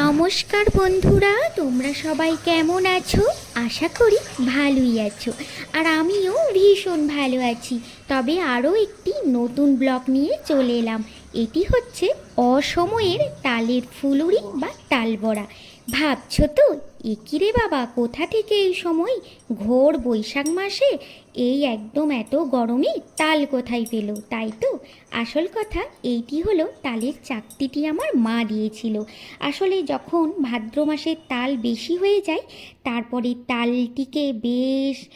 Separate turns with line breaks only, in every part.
নমস্কার বন্ধুরা, তোমরা সবাই কেমন আছো? আশা করি ভালোই আছো। আর আমিও ভীষণ ভালো আছি। তবে আরও একটি নতুন ব্লগ নিয়ে চলে এলাম। এটি হচ্ছে অসময়ের তালের ফুলুরি বা তালবড়া। ভাবছ তো একি রে বাবা, কোথা থেকে এই সময়? ঘোর বৈশাখ মাসে? এই একদম এত গরমে তাল কোথায় পেল? তাই তো? আসল কথা, এইটি হলো তালের চাকতিটি আমার মা দিয়েছিল। আসলে যখন ভাদ্র মাসে তাল বেশি হয়ে যায়, তারপরে তালটিকে বেশ,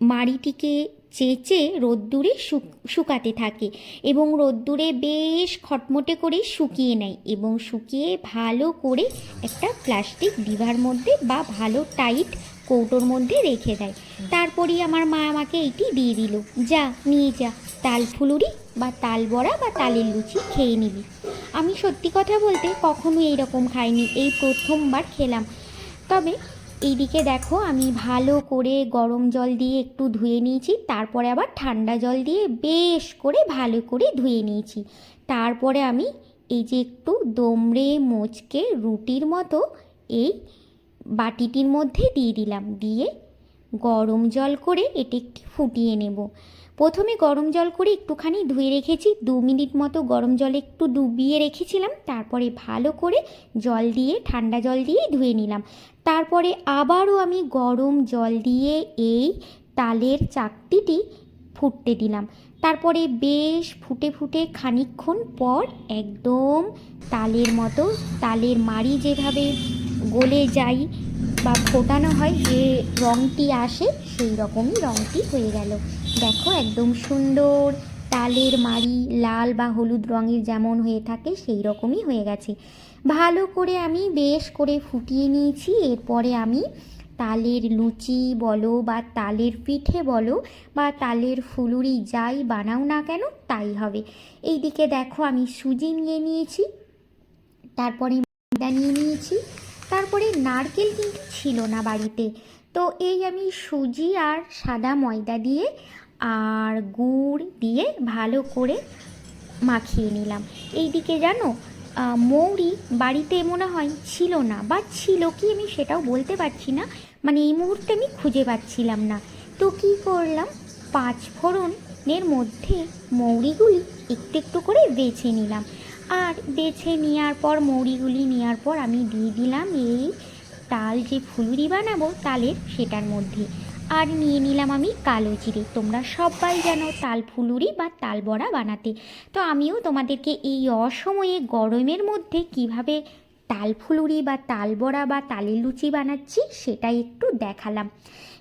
মাড়িটিকে চেঁচে রোদ্দুরে শুক- শুকাতে থাকে এবং রোদ্দুরে বেশ খটমটে করে শুকিয়ে নেয় এবং শুকিয়ে ভালো করে একটা প্লাস্টিক ডিভার মধ্যে বা ভালো টাইট কৌটোর মধ্যে রেখে দেয়। তারপরেই আমার মা আমাকে এইটি দিয়ে দিল। যা, নিয়ে যা। তাল ফুলুরি বা তাল বড়া বা তালের লুচি খেয়ে নিবি। আমি সত্যি কথা বলতে কখনো এইরকম খাইনি। এই প্রথমবার খেলাম। তবে এইদিকে দেখো আমি ভালো করে গরম জল দিয়ে একটু ধুয়ে নিয়েছি, তারপরে আবার ঠান্ডা জল দিয়ে বেশ করে ভালো করে ধুয়ে নিয়েছি। তারপরে আমি এই যে একটু দমড়ে মোচকে রুটির মতো এই বাটিটির মধ্যে দিয়ে দিলাম, দিয়ে গরম জল করে এটি একটু ফুটিয়ে নেব। প্রথমে গরম জল করে একটুখানি ধুয়ে রেখেছি। দু মিনিট মতো গরম জলে একটু ডুবিয়ে রেখেছিলাম। তারপরে ভালো করে জল দিয়ে, ঠান্ডা জল দিয়ে ধুয়ে নিলাম। তারপরে আবারও আমি গরম জল দিয়ে এই তালের চাকতিটি ফুটতে দিলাম। তারপরে বেশ ফুটে ফুটে খানিকক্ষণ পর একদম তালের মতো, তালের মাড়ি যেভাবে গলে যায় বা ফোটানো হয়, যে রঙটি আসে সেই রকমই রঙটি হয়ে গেল। দেখো একদম সুন্দর তালের মাড়ি লাল বা হলুদ রঙের যেমন হয়ে থাকে সেই রকমই হয়ে গেছে। ভালো করে আমি বেশ করে ফুটিয়ে নিয়েছি, এরপরে আমি তালের লুচি বলো বা তালের পিঠে বলো বা তালের ফুলুরি যাই বানাও না কেন তাই হবে। এইদিকে দেখো আমি সুজি নিয়ে নিয়েছি, তারপরে ময়দা নিয়ে নিয়েছি তারপরে নারকেল কিন্তু ছিল না বাড়িতে। তো এই আমি সুজি আর সাদা ময়দা দিয়ে আর গুড় দিয়ে ভালো করে মাখিয়ে নিলাম। এই দিকে জানো মৌরি বাড়িতে মনে হয় ছিল না বা ছিল কি আমি সেটাও বলতে পারছি না মানে এই মুহূর্তে আমি খুঁজে পাচ্ছিলাম না। তো কি করলাম পাঁচ ফোড়নের মধ্যে মৌরিগুলি একটু একটু করে বেছে নিলাম। আর বেছে নেওয়ার পর, মৌরিগুলি নেওয়ার পর আমি দিয়ে দিলাম এই তাল যে ফুলুরি বানাবো তালের সেটার মধ্যে। আর নিয়ে নিলাম আমি কালো জিরে। তোমরা সবাই জানো তাল ফুলুরি বা তাল বড়া বানাতে। তো আমিও তোমাদেরকে এই অসময়ে গরমের মধ্যে কীভাবে তাল ফুলুরি বা তাল বড়া বা তালের লুচি বানাচ্ছি সেটাই একটু দেখালাম।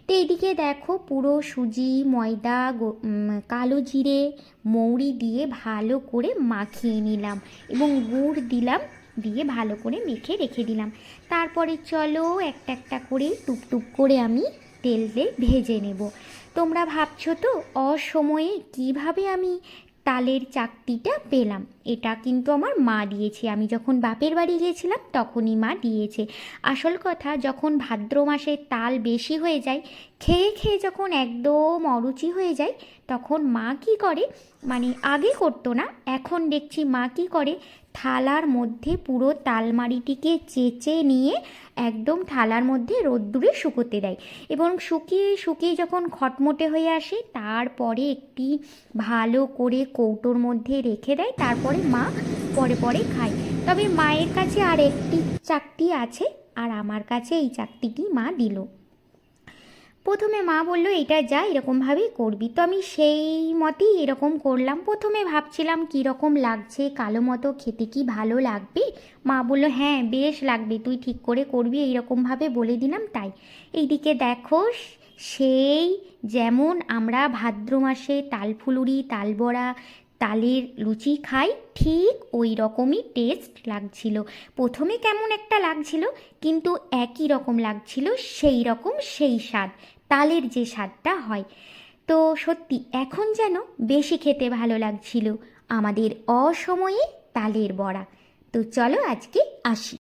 তো এইদিকে দেখো পুরো সুজি, ময়দা কালো জিরে, মৌরি দিয়ে ভালো করে মাখিয়ে নিলাম এবং গুড় দিলাম দিয়ে ভালো করে মেখে রেখে দিলাম। তারপরে চলো একটা একটা করে টুপ টুপ করে আমি তেল দিয়ে ভেজে নেব। তোমরা ভাবছ তো অসময়ে কীভাবে আমি তালের চাকতিটা পেলাম? এটা কিন্তু আমার মা দিয়েছে। আমি যখন বাপের বাড়ি গিয়েছিলাম তখনই মা দিয়েছে। আসল কথা, যখন ভাদ্র মাসে তাল বেশি হয়ে যায়, খেয়ে খেয়ে যখন একদম অরুচি হয়ে যায়, তখন মা কি করে? মানে আগে করতো না, এখন দেখছি মা কি করে? থালার মধ্যে পুরো তালমারিটিকে চেঁচে নিয়ে একদম থালার মধ্যে রোদ্দুরে শুকোতে দেয় এবং শুকিয়ে শুকিয়ে যখন খটমটে হয়ে আসে, তারপরে একটি ভালো করে কৌটোর মধ্যে রেখে দেয়, তারপরে মা পরে পরে খায়। তবে মায়ের কাছে আর একটি চাকতি আছে, আর আমার কাছে এই চাকতিটি মা দিল। প্রথমে মা বলল, এটা যা, এরকমভাবেই করবি। তো আমি সেই মতেই এরকম করলাম। প্রথমে ভাবছিলাম, কীরকম লাগছে? কালো মতো খেতে কি ভালো লাগবে? মা বলল হ্যাঁ বেশ লাগবে, তুই ঠিক করে করবি। এইরকমভাবে বলে দিলাম তাই। এইদিকে দেখো, সেই যেমন আমরা ভাদ্র মাসে তালফুলুরি, তালবড়া তালের লুচি খাই, ঠিক ওই রকমই টেস্ট লাগছিল। প্রথমে কেমন একটা লাগছিল, কিন্তু একই রকম লাগছিল, সেই রকম সেই স্বাদ, তালের যে স্বাদটা হয়। তো সত্যি, এখন যেন বেশি খেতে ভালো লাগছিল, আমাদের অসময়ে তালের বড়া। তো চলো আজকে আসি।